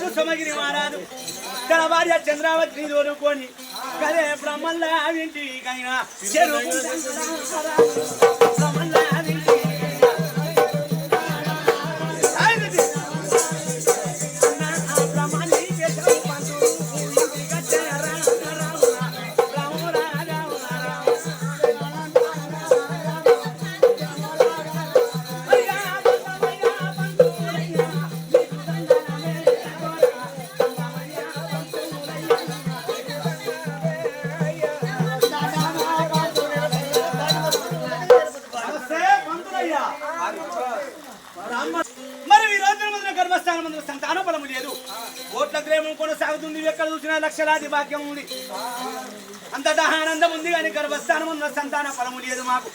రాజు సమగిరి మహారాజు తన భార్య చంద్రావతిని దోలుకొని కదే బ్రహ్మల్లా వింటికైనా చెరువు లక్షలాది భాగ్యం ఉంది. అంతటా ఆనందం ఉంది కానీ గర్భస్థానం ఉన్న సంతాన ఫలము లేదు మాకు.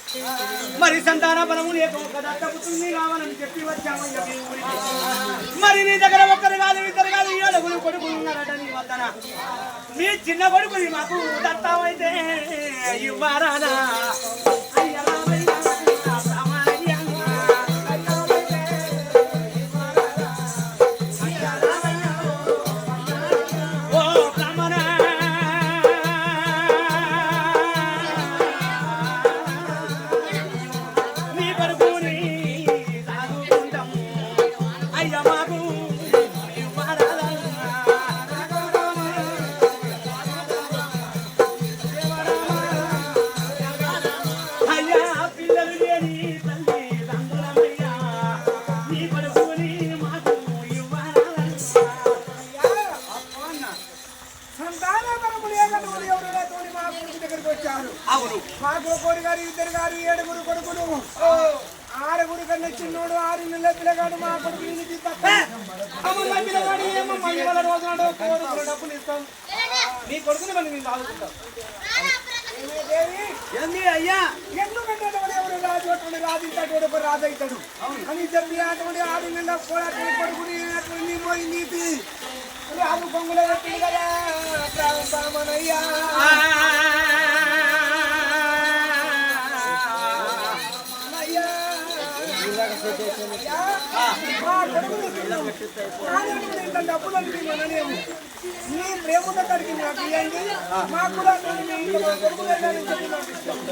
మరి సంతాన ఫలము లేక ఒక దత్తపుత్రుని కావాలని చెప్పి వచ్చామయ్య మరి నీ దగ్గర ఒక్కరు కాదు ఇద్దరు కాదు ఏడుగురు కొడుకులు ఉన్నారట నీ వద్దన. మీ చిన్న కొడుకుని మాకు దత్తమైతే ఇవ్వరానా? వాళ్ళ రోజు నాడు కోరుకున్న డబ్బులు ఇస్తాం. నీ కొడుకుని మనం మేము ఆదుకుంటాం ఏంది అయ్యా? ఎందుకంటే ఎవరు రాజు అటువంటి రాజు ఇస్తాడు ఒక రాజు అవుతాడు? అని చెప్పి అటువంటి ఆరు నెలల పోరాటం కొడుకుని అటువంటి నీ పోయి నీతి. రాజు కొంగులో పెట్టింది కదా ప్రారంభమనయ్యా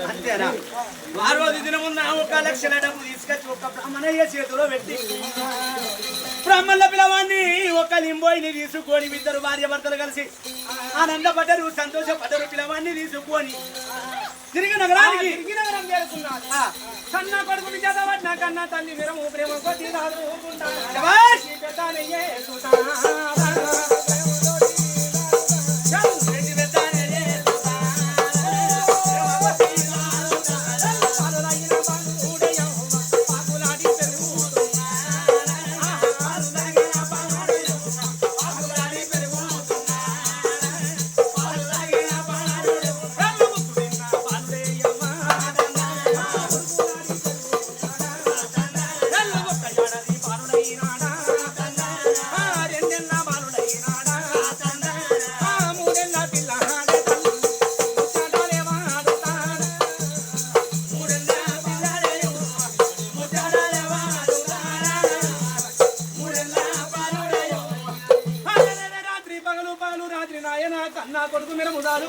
అంతేనా? ఆ రోజు దినమున్న ఒక లక్షల డబ్బు తీసుకొచ్చి ఒక బ్రాహ్మణయ్య చేతిలో పెట్టి బ్రహ్మణ పిలవాన్ని ఒక లింబోయిని తీసుకొని ఇద్దరు భార్య భర్తలు కలిసి ఆనందపడ్డరు సంతోషపడ్డరు పిలవాన్ని తీసుకొని తిరిగి నగరానికి. తిరిగి నగరం చేరుకున్నాడు. కన్న కొడుకుని చదవట్ నా కన్న తల్లి విరము ప్రేమ కొద్ది! రెడ్డి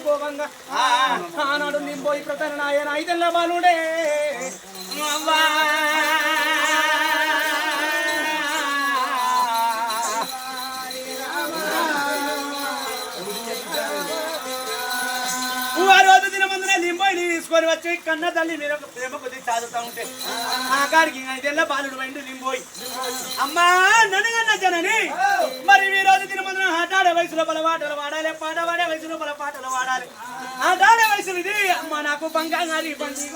కోపంగా ఆనాడు నింపోయి ప్రతన నాయన ఐదెల్ల బాలుడే. ఆ తీసుకొని వచ్చి కన్న తల్లి మీరు ఒక ప్రేమ కొద్ది చదువుతా ఉంటే ఆ కాడికి ఐదేళ్ళ బాలుడు వైండు లింబోయి అమ్మా ననగన్న జనని. మరి ఈ రోజు దినమందున ఆటాడే వయసులో పల పాటలు పాడాలి పాట పాడే వయసులో పల పాటలు పాడాలి ఆటాడే వయసు ఇది. అమ్మ నాకు బంగారు పండుగ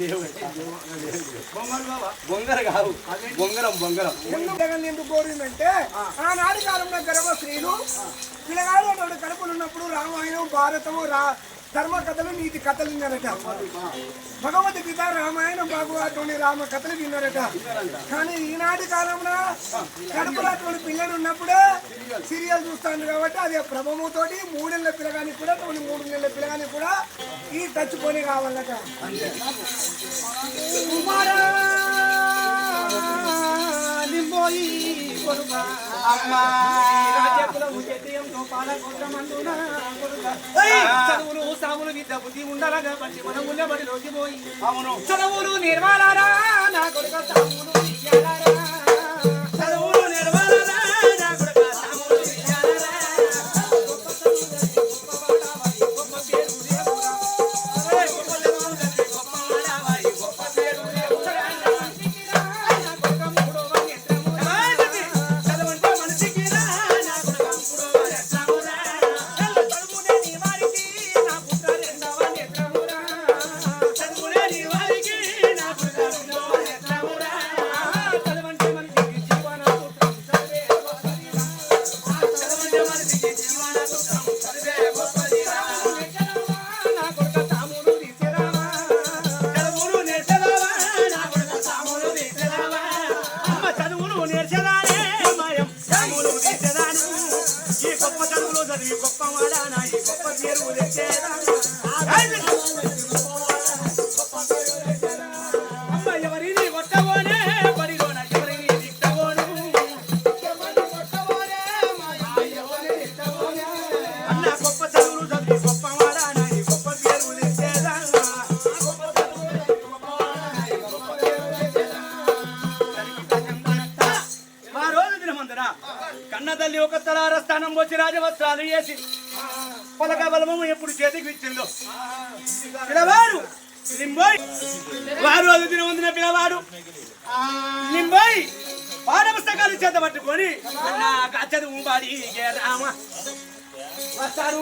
లేవు. బొంగరు బాబా బొంగరు ఎందుకు కోరిందంటే ఆనాటి కాలంలో గర్భ స్త్రీలు పిల్లగాడు కడుపులు ఉన్నప్పుడు రామాయణం భారతము రా ధర్మ కథలు నీతి కథలు విన్నారట. భగవద్గీత రామాయణం భాగవతుని రామ కథలు విన్నారట. కానీ ఈనాటి కాలంలో కడుపులో అటువంటి పిల్లలు ఉన్నప్పుడే సీరియల్ చూస్తాను కాబట్టి అది ప్రభావంతోటి మూడేళ్ళ పిల్లగానికి కూడా కొన్ని మూడు నెలల పిల్లగానికి కూడా ఈ తచ్చుకొని కావాలట. కుమారా నింబోయి అమ్మా చదువులు సాములు విద్య బుద్ధి ఉండాలగా మంచి బడిలోకి పోయి. చదువులు నిర్మాలారా నా కొడుక ఈ గొప్ప చదువులు చదివి గొప్ప వాడానా, ఈ గొప్ప పేరు తెచ్చేదానా. రాజవస్త్రాలు వేసి పలక బలము ఎప్పుడు చేతికి ఇచ్చిందో? పిల్లవాడు లింబోయ్. వారు అది తిన ఉందిన పిల్లవాడు లింబోయ్ పాఠ పుస్తకాలు చేత పట్టుకొని నా చదువు బాడి రామ. వస్తారు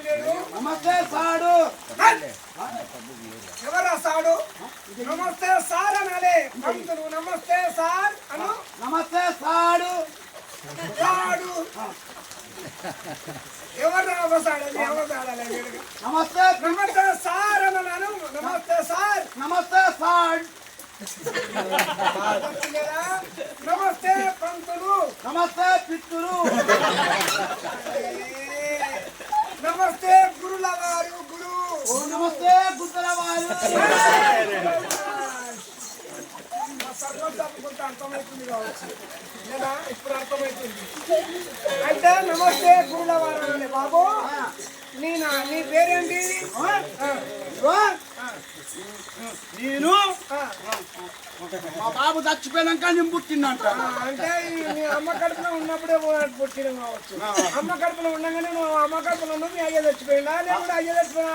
లేడు నమస్తే సాడు. ఎవరా సాడు? నమస్తే సార్ అనాలే. పంతులు నమస్తే సార్ అను. నమస్తే సాడు. సాడు. ఎవరు అవసాడాలి. నమస్తే. నమస్తే సార్ అన్నాను నమస్తే సార్. నమస్తే వచ్చిందా? నమస్తే పంతులు. నమస్తే పిత్తులు. నమస్తే గురుల వారు గురు నమస్తే గుద్దల వారు ఇప్పుడు అర్థమవుతుంది. అంటే నమస్తే గురుల వారు బాబు. నీ పేరేంటి? నేను. మా బాబు చచ్చిపోయినాక నేను పుట్టిందంట అంటే నీ అమ్మ కడుపులో ఉన్నప్పుడే పుట్టిన కావచ్చు. అమ్మ కడుపులో ఉండగానే నువ్వు అమ్మ కడుపులో ఉన్నావు మీ అయ్య చచ్చిపోయినా లేకుంటే అయ్య చచ్చిపోయినా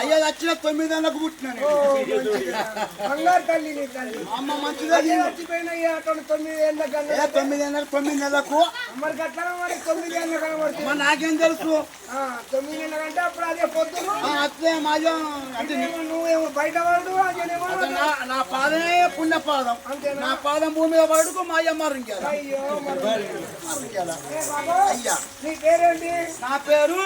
అయ్య చచ్చిన తొమ్మిది నెలలకు పుట్టినా ఓ, నేను మంచిదిరా. బంగారు తల్లి నీ తల్లి. మా అమ్మ మంచిగా చచ్చిపోయిన అక్కడ తొమ్మిది ఏళ్ళ తొమ్మిది నెలలకు తొమ్మిది నెలలకు మరి గట్లా మరి తొమ్మిది ఏళ్ళ కనబడుతుంది. మా నాకేం తెలుసు? ఆ, తొమ్మిది ఏళ్ళ కంటే అప్పుడు అదే పొద్దును. ఆ అత్తే మాజా అంటే ఇదేమో ఏమో బయట పడు నా పాదమే పుణ్య పాదం అంతే నా పాదం భూమి మీద పడుకు మా అయ్య మరింగారు అయ్యా నీ పేరేంటి నా పేరు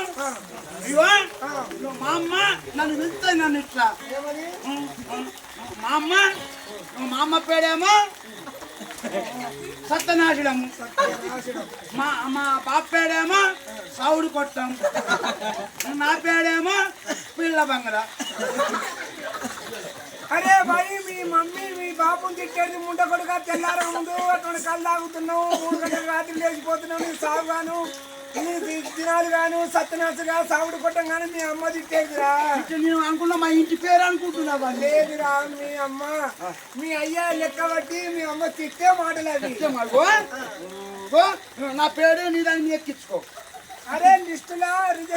మా అమ్మ నన్ను పిలుస్తాయి నన్ను ఇట్లా మా అమ్మ మా అమ్మ పేరేమో సత్యనాశనం మా మా బాప పేడేమో సావుడు కొట్టం నా పేడేమో పిల్ల బంగళ అరే భయ్ మీ మమ్మీ మీ బాబుని తిట్టేది ముండ కొడుక తెల్లార ముందు అటువంటి కళ్ళు తాగుతున్నావు మూడు గంటల రాత్రి లేచిపోతున్నావు నీ సాగు గాను నీ దినాలు గాను సత్యనాశగా సాగుడు కొట్టం గాను మీ అమ్మ తిట్టేదిరా. నేను అనుకున్నా మా ఇంటి పేరు అనుకుంటున్నా వాళ్ళు లేదురా మీ అమ్మ. మీ అయ్యా లెక్క బట్టి మీ అమ్మ తిట్టే మాటలు నా పేరు నీ దాన్ని ఎక్కించుకో. అరే లిస్టులా రిజిస్టర్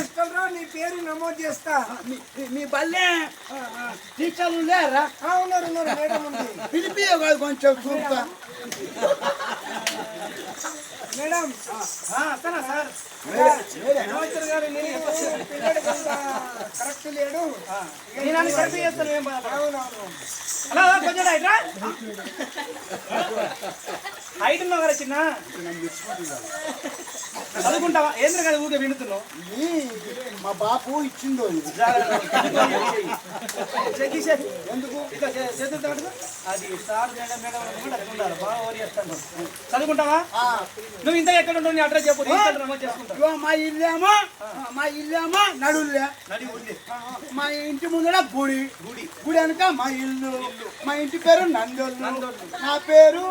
నీ పేరు నమోదు చేస్తా. మీ- మీ- మీ బల్లే టీచర్లు లేరా? ఉన్నారు ఉన్నారు మేడం ఉంది. పిలిపి కాదు కొంచెం చూస్తా. మేడం. వస్తానా సార్? గారు కరెక్ట్ లేడు. నేను చేస్తాను హలో కొంచెం హైట్ ఉన్నావు కదా చిన్న. చదువుకుంటావా? ఏంద్ర కదా ఊరికే వింటున్నావు ఇది మా బాపు ఇచ్చిందో ఇది ఎందుకు. అది సార్ మేడం మేడం ఉండాలి. బాగా ఓరి చేస్తాను. చదువుకుంటావా? నువ్వు ఇంత ఎక్కడ ఉంటావు నీ అడ్రస్ చెప్పు చేసుకుంటా. మా ఇల్లేమో మా ఇల్లేమో నడులే నడి మా ఇంటి ముందర గుడి. గుడి. గుడి వెనక మా ఇల్లు. మా ఇంటి పేరు నందోళ్ళు నా పేరు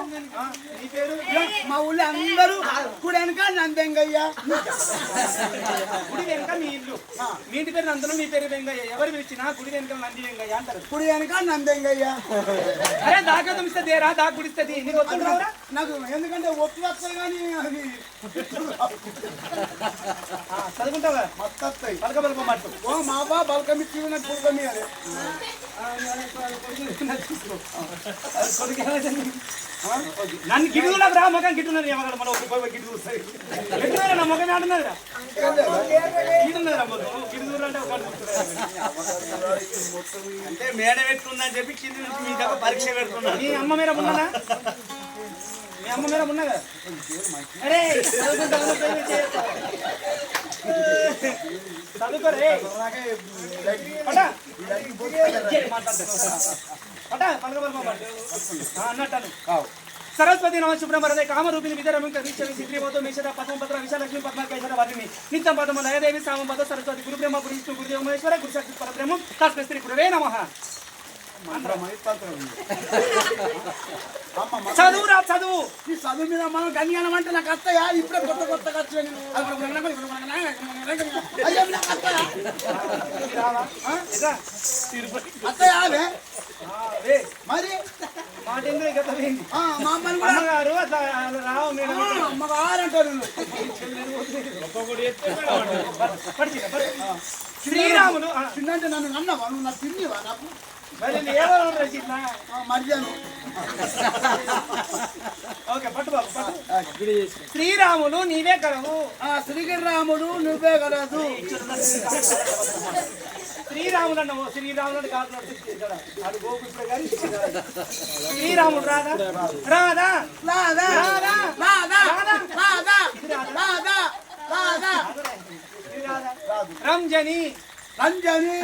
నీ పేరు? మా ఊళ్ళో అందరూ గుడి వెనక నందెంగయ్య. గుడి వెనుక మీ ఇల్లు. మీ ఇంటి పేరు నందనం మీ పేరు వెంగయ్య. ఎవరు పిలిచినా గుడి వెనుక నంది వెంగయ్య అంటారు. గుడి వెనక నందెంగయ్య అరే దాకా ఇస్తే దేరా దాకా గుడిస్తుంది నీకు వస్తుంటావురా నాకు ఎందుకంటే ఒట్టు వస్తాయి కానీ అవి చదువుకుంటావా? మొత్తం వస్తాయి. పలక పలక మట్టు ఓ మా బా బల్కమిచ్చి నాకు పుల్కమి అదే నన్ను గిడుగులకు రా మొఖం గిట్టున్నది. ఏమగడ మన ఒక పోయి గిట్టు వస్తాయి ఎట్టున్నారా నా మగమే అంటున్నారు గిట్టున్నారా అంటే ఒక అంటే మేడ పెట్టుకున్నా చెప్పి కింది నుంచి మీ దగ్గర పరీక్ష పెట్టుకున్నా నీ అమ్మ మేర ఉన్నానా మీ అమ్మ మీద ఉన్నదా? అరే చదువుకోరే మాట్లాడతారు అన్నట్టాను సరస్వతి నమ శుభ్రం వరదే కామరూపిణి విదరము కవిశ్వరి సిద్ధిపోతు మిషద పద్మ పత్ర విశాలక్ష్మి పద్మకైశ్వర వారిని నిత్యం పదము లయదేవి సామం పద సరస్వతి గురుబ్రహ్మ గురు విష్ణు గురుదేవ మహేశ్వర గురుశక్తి పరబ్రహ్మం తస్మై శ్రీ గురువే నమః. చదువురా చదువు ఈ చదువు మీద మనం గన్యానం అంటే నాకు అత్తయా ఇప్పుడే కొత్త కొత్త ఖర్చు అత్తయ్యావే మరి? మా అమ్మని కూడా గారు రావు మేడం అమ్మగారు అంటారు శ్రీరాములు చిన్నంటే నన్ను నన్నవా? నువ్వు నాకు తిన్నివా నాకు? శ్రీరాములు నీవే కలవు. ఆ శ్రీగిరిరాముడు నువ్వే కలదు. శ్రీరాములు అన్న శ్రీరాములు అని కాదు శ్రీరాముడు రాదా? రాదా? రాదా? రాదా? రాదా? రాదా? రాదా? రాదా? రాదా. రంజని రంజని.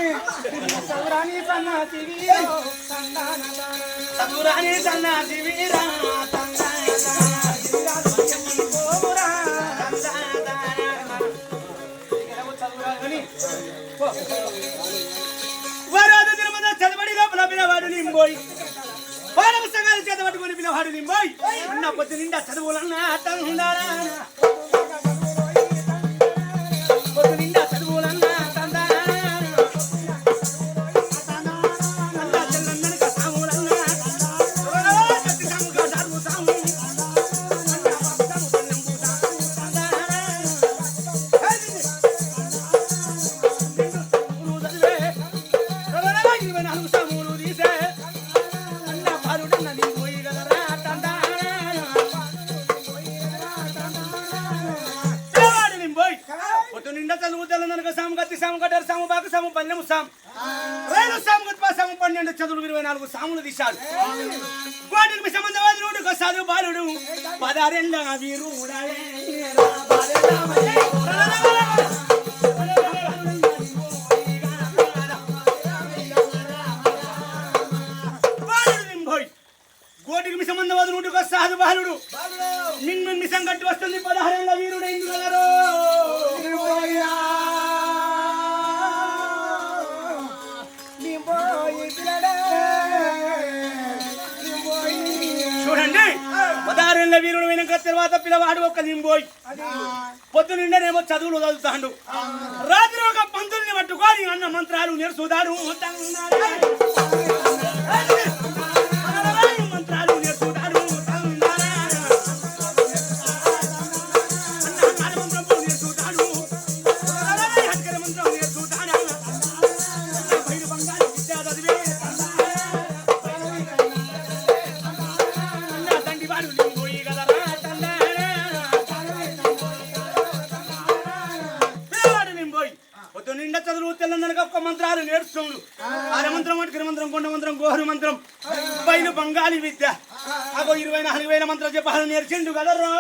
సౌరాని సన్నాసి వీరో సన్నాసి వీరా వరాదు తిరుమల చదవడి లోపల పిలవాడు నింబోయి. పాల సంఘాలు చదవట్టుకొని పిలవాడు నింబోయి. ఉన్న పొద్దు నిండా చదువులన్నా తండారా పొద్దు రైలు సాము సాము పన్నెండు చదువులు ఇరవై నాలుగు సాములు తీశాడు. కోటికి సంబంధవాదుడు కసాదు బాలుడు. పదారెళ్ళ వీరు బాలుడు నింబోయ్. సంబంధవాదు మిసం మందవదునుడు కసాదు బాలుడు. నిన్ను మిసం కట్టి వస్తుంది పదహారేళ్ళ వీరుడు ఇంద్రులరో చూడండి. పదహారేళ్ళ వీరుడు వెనక తర్వాత పిల్లవాడు ఒక నింబోయ్. పొద్దు నిండనేమో చదువులు చదువుతాడు రాత్రి ఒక పంతుల్ని పట్టుకొని అన్న మంత్రాలు నేర్చుదాడు బయలు విద్య. అగో ఇరవై నాలుగు వేల మంత్రాలు చెప్పాలని నేర్చిండు కదరో